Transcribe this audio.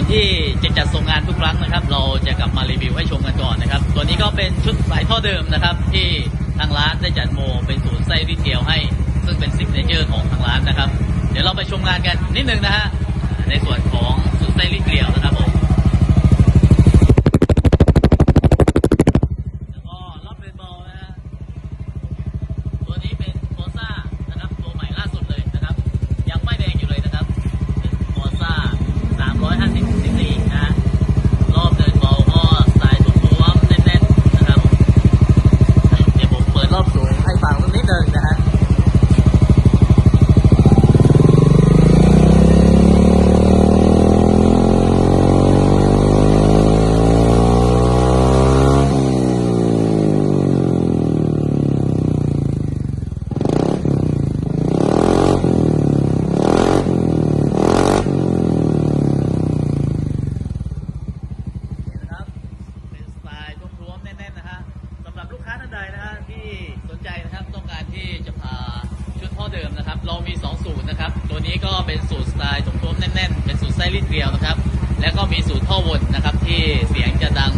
อนที่จะจัดส่งงานทุกครั้งนะครับ เราจะกลับมารีวิวให้ชมกันก่อนนะครับตัวนี้ก็เป็นชุดสายท่อเดิมนะครับ ที่ทางร้านได้จัดโมเป็นศูนย์ไส้รีเทลให้ ซึ่งเป็นซิกเนเจอร์ของทางร้านนะครับ เดี๋ยวเราไปชมงานกันนิดนึงนะฮะในส่วนของศูนย์ไส้รีเทลนะครับผม แล้วก็รอบเรนบอลนะฮะ ตัวนี้เป็นโ o ซ่านะครับ ตัวใหม่ล่าสุดเลยนะครับ ยังไม่แดงอยู่เลยนะครับ เป็นโ o ซ่า350ซีซีนะฮะ รอบเดินบอลก็สายทุ่วมๆแน่นๆนะครับ เดี๋ยวผมเปิดรอบสูงให้ฟังสักนิดหนึ่งนะฮะ นี่นะครับ เป็นสไตล์ท้วมๆแน่นๆนะฮะสำหรับลูกค้าท่านใดนะฮะที่สนใจนะครับต้องการที่จะพาชุดท่อเดิมนะครับ เรามี 2 สูตรนะครับ ตัวนี้ก็เป็นสูตรสไตล์ท้วมๆ แน่นๆ เป็นสูตรไส้ลิ้นเดียวนะครับ แล้วก็มีสูตรท่อวนนะครับที่เสียงจะดัง